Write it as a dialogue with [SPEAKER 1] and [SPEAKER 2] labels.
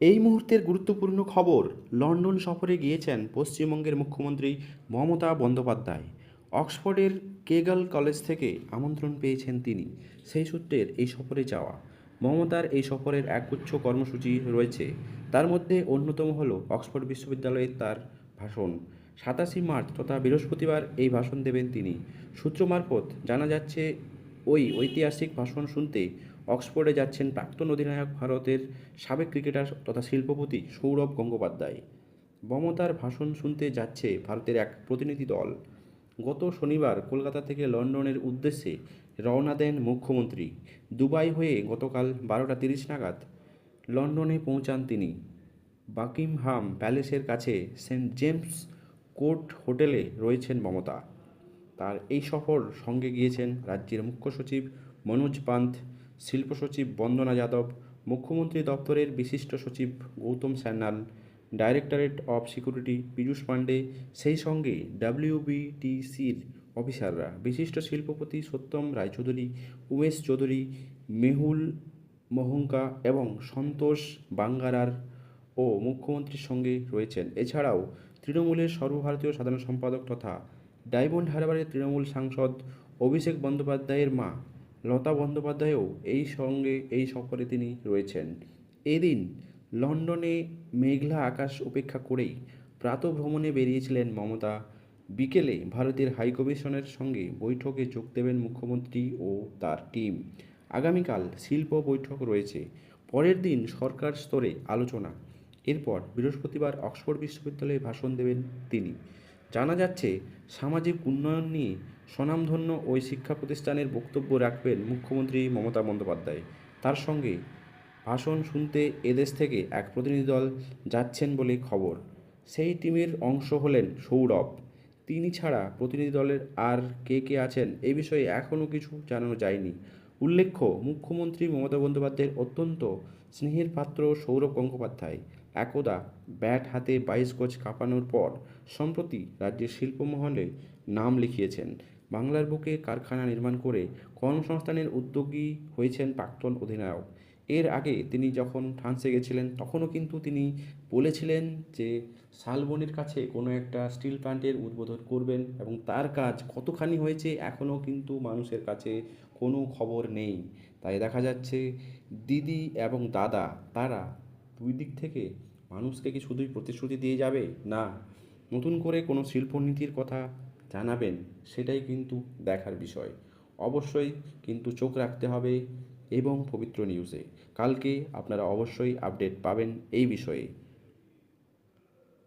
[SPEAKER 1] এই মুহূর্তের গুরুত্বপূর্ণ খবর, লন্ডন সফরে গিয়েছেন পশ্চিমবঙ্গের মুখ্যমন্ত্রী মমতা বন্দ্যোপাধ্যায়। অক্সফোর্ডের কেগাল কলেজ থেকে আমন্ত্রণ পেয়েছেন তিনি। সেই সূত্রের এই সফরে যাওয়া। মমতার এই সফরের একগুচ্ছ কর্মসূচি রয়েছে। তার মধ্যে অন্যতম হল অক্সফোর্ড বিশ্ববিদ্যালয়ের তার ভাষণ। সাতাশি মার্চ তথা বৃহস্পতিবার এই ভাষণ দেবেন তিনি। সূত্র মারফত জানা যাচ্ছে, ওই ঐতিহাসিক ভাষণ শুনতে অক্সফোর্ডে যাচ্ছেন প্রাক্তন অধিনায়ক ভারতের সাবেক ক্রিকেটার তথা শিল্পপতি সৌরভ গঙ্গোপাধ্যায়। মমতার ভাষণ শুনতে যাচ্ছে ভারতের এক প্রতিনিধি দল। গত শনিবার কলকাতা থেকে লন্ডনের উদ্দেশ্যে রওনা দেন মুখ্যমন্ত্রী। দুবাই হয়ে গতকাল বারোটা তিরিশ নাগাদ লন্ডনে পৌঁছান তিনি। বাকিংহাম প্যালেসের কাছে সেন্ট জেমস কোর্ট হোটেলে রয়েছেন মমতা। তার এই সফর সঙ্গে গিয়েছেন রাজ্যের মুখ্য সচিব মনোজ পান্থ শিল্প সচিব বন্দনা যাদব, মুখ্যমন্ত্রী দপ্তরের বিশিষ্ট সচিব Goutam Sanyal directorate of security Piyush Pandey, সেই সঙ্গে ডাব্লিউবিটিসির অফিসাররা, বিশিষ্ট শিল্পপতি সত্যম রায়চৌধুরী, উমেশ চৌধুরী, মেহুল মোহঙ্কা এবং সন্তোষ বাঙ্গারার ও মুখ্যমন্ত্রীর সঙ্গে রয়েছেন। এছাড়াও তৃণমূলের সর্বভারতীয় সাধারণ সম্পাদক তথা ডায়মন্ড হারবারের তৃণমূল সাংসদ অভিষেক বন্দ্যোপাধ্যায়ের মা লতা বন্দ্যোপাধ্যায়ও এই সঙ্গে এই সফরে তিনি রয়েছেন। এদিন লন্ডনে মেঘলা আকাশ উপেক্ষা করেই প্রাতভ্রমণে বেরিয়েছিলেন মমতা। বিকেলে ভারতের হাইকমিশনের সঙ্গে বৈঠকে যোগ দেবেন মুখ্যমন্ত্রী ও তার টিম। আগামীকাল শিল্প বৈঠক রয়েছে। পরের দিন সরকার স্তরে আলোচনা। এরপর বৃহস্পতিবার অক্সফোর্ড বিশ্ববিদ্যালয়ে ভাষণ দেবেন তিনি। জানা যাচ্ছে, সামাজিক উন্নয়ন নিয়ে স্বনামধন্য ওই শিক্ষা প্রতিষ্ঠানের বক্তব্য রাখবেন মুখ্যমন্ত্রী মমতা বন্দ্যোপাধ্যায়। তার সঙ্গে ভাষণ শুনতে এদেশ থেকে এক প্রতিনিধি দল যাচ্ছেন বলে খবর। সেই টিমের অংশ হলেন সৌরভ। তিনি ছাড়া প্রতিনিধি দলের আর কে কে আছেন এ বিষয়ে এখনও কিছু জানানো যায়নি। উল্লেখ্য, মুখ্যমন্ত্রী মমতা বন্দ্যোপাধ্যায়ের অত্যন্ত স্নেহের পাত্র সৌরভ গঙ্গোপাধ্যায়। একদা ব্যাট হাতে বাইশ গজ কাঁপানোর পর সম্প্রতি রাজ্যের শিল্পমহলে নাম লিখিয়েছেন। বাংলার বুকে কারখানা নির্মাণ করে কর্মসংস্থানের উদ্যোগী হয়েছেন প্রাক্তন অধিনায়ক। এর আগে তিনি যখন ফ্রান্সে গেছিলেন, তখনও কিন্তু তিনি বলেছিলেন যে শালবনির কাছে কোনো একটা স্টিল প্ল্যান্টের উদ্বোধন করবেন এবং তার কাজ কতখানি হয়েছে এখনও কিন্তু মানুষের কাছে কোনো খবর নেই। তাই দেখা যাচ্ছে, দিদি এবং দাদা, তারা দুই দিক থেকে মানুষকে কি শুধুই প্রতিশ্রুতি দিয়ে যাবে? না। নতুন করে কোনো শিল্পনীতির কথা জানাবেন, সেটাই কিন্তু দেখার বিষয়। অবশ্যই কিন্তু চোখ রাখতে হবে এবং পবিত্র নিউজে। কালকে আপনারা অবশ্যই আপডেট পাবেন এই বিষয়ে।